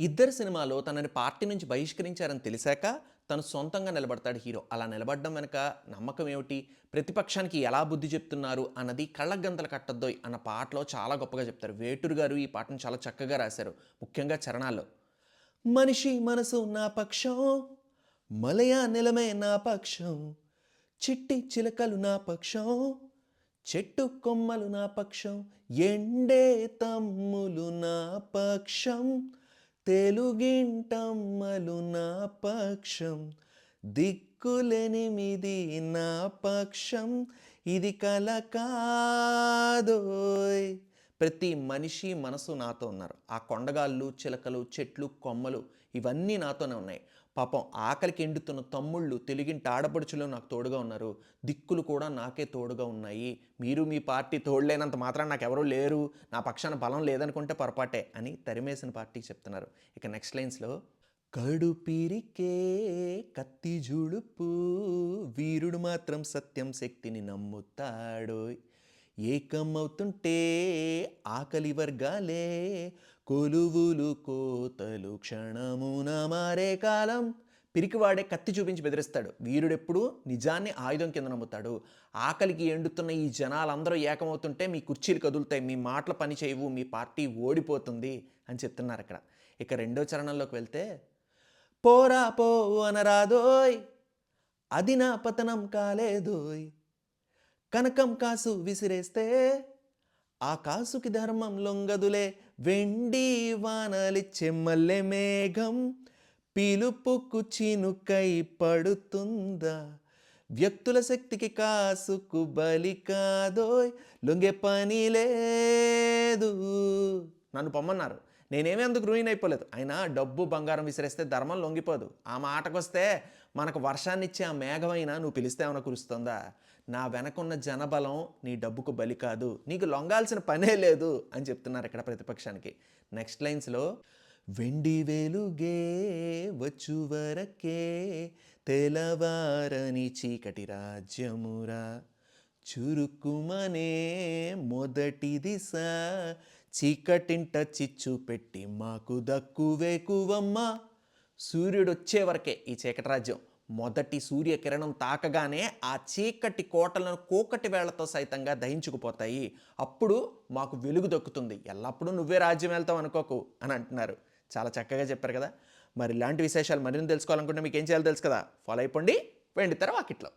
ఇద్దరు సినిమాలో తనని పార్టీ నుంచి బహిష్కరించారని తెలిసాక తను సొంతంగా నిలబడతాడు హీరో. అలా నిలబడడం వెనక నమ్మకం ఏమిటి? ప్రతిపక్షానికి ఎలా బుద్ధి చెప్తున్నారు అన్నది కళ్ళగంతలు కట్టద్దోయ్ అన్న పాటలో చాలా గొప్పగా చెప్తారు. వేటూరు గారు ఈ పాటను చాలా చక్కగా రాశారు ముఖ్యంగా చరణాల్లో. మనిషి మనసు నా పక్షం మలయా నిలమే నా పక్షం చిట్టి చిలకలు నా పక్షం చెట్టు కొమ్మలు నా పక్షం ఎండే తమ్ములు నా పక్షం తెలుగింటమ్మలు నా పక్షం దిక్కులెనిమిది నా పక్షం. ఇది కల కాదోయ్. ప్రతి మనిషి మనసు నాతో ఉన్నారు. ఆ కొండగాళ్ళు చిలకలు చెట్లు కొమ్మలు ఇవన్నీ నాతోనే ఉన్నాయి. పాపం ఆకలికి ఎండుతున్న తమ్ముళ్ళు తెలుగింటి ఆడపడుచులు నాకు తోడుగా ఉన్నారు. దిక్కులు కూడా నాకే తోడుగా ఉన్నాయి. మీరు మీ పార్టీ తోడులేనంత మాత్రం నాకు ఎవరూ లేరు. నా పక్షాన బలం లేదనుకుంటే పొరపాటే అని తరిమేసిన పార్టీకి చెప్తున్నారు. ఇక నెక్స్ట్ లైన్స్లో కడు పీరికే కత్తి జుడుపు వీరుడు మాత్రం సత్యం శక్తిని నమ్ముతాడోయ్. ఏకమవుతుంటే ఆకలి వర్గాలే కొలువులు కోతలు క్షణమున మారే కాలం. పిరికివాడే కత్తి చూపించి బెదిరిస్తాడు. వీరుడెప్పుడు నిజాన్ని ఆయుధం కింద నమ్ముతాడు. ఆకలికి ఎండుతున్న ఈ జనాలందరూ ఏకమవుతుంటే మీ కుర్చీలు కదులుతాయి మీ మాటలు పని చేయవు మీ పార్టీ ఓడిపోతుంది అని చెప్తున్నారు అక్కడ. ఇక రెండో చరణంలోకి వెళ్తే పోరా పో అనరాదోయ్ అది నా పతనం కాలేదోయ్ కనకం కాసు విసిరేస్తే ఆ కాసుకి ధర్మం లొంగదులే. వెండి వానలి చెమ్మల్లె మేఘం పిలుపుకు చినుకై పడుతుందా? వ్యక్తుల శక్తికి కాసుకు బలి కాదోయ్. లొంగే పని లేదు. నన్ను పొమ్మన్నారు. నేనేమీ అందుకు రూయిన్ అయిపోలేదు. అయినా డబ్బు బంగారం విసిరేస్తే ధర్మం లొంగిపోదు. ఆ మాటకొస్తే మనకు వర్షాన్నిచ్చే ఆ మేఘమైనా నువ్వు పిలిస్తే ఏమైనా కురుస్తుందా? నా వెనకున్న జనబలం నీ డబ్బుకు బలి కాదు. నీకు లొంగాల్సిన పనే లేదు అని చెప్తున్నారు ఇక్కడ ప్రతిపక్షానికి. నెక్స్ట్ లైన్స్లో వెండి వెలుగే వచ్చు వరకే తెలవారని చీకటి రాజ్యమురా. చురుకుమనే మొదటి దిశ చీకటింట చిచ్చు పెట్టి మాకు దక్కువేకువమ్మ సూర్యుడు వచ్చే వరకే ఈ చీకటి రాజ్యం మొదటి సూర్యకిరణం తాకగానే ఆ చీకటి కోటలను కోకటి వేళ్ళతో సైతంగా దహించుకుపోతాయి. అప్పుడు మాకు వెలుగు దక్కుతుంది. ఎల్లప్పుడూ నువ్వే రాజ్యం వెళ్తావు అనుకోకు అని అంటున్నారు. చాలా చక్కగా చెప్పారు కదా. మరి ఇలాంటి విశేషాలు మరిన్ని తెలుసుకోవాలనుకుంటే మీకు ఏం చేయాలో తెలుసు కదా. ఫాలో అయిపోండి. వెండి తెర వాకిట్లో.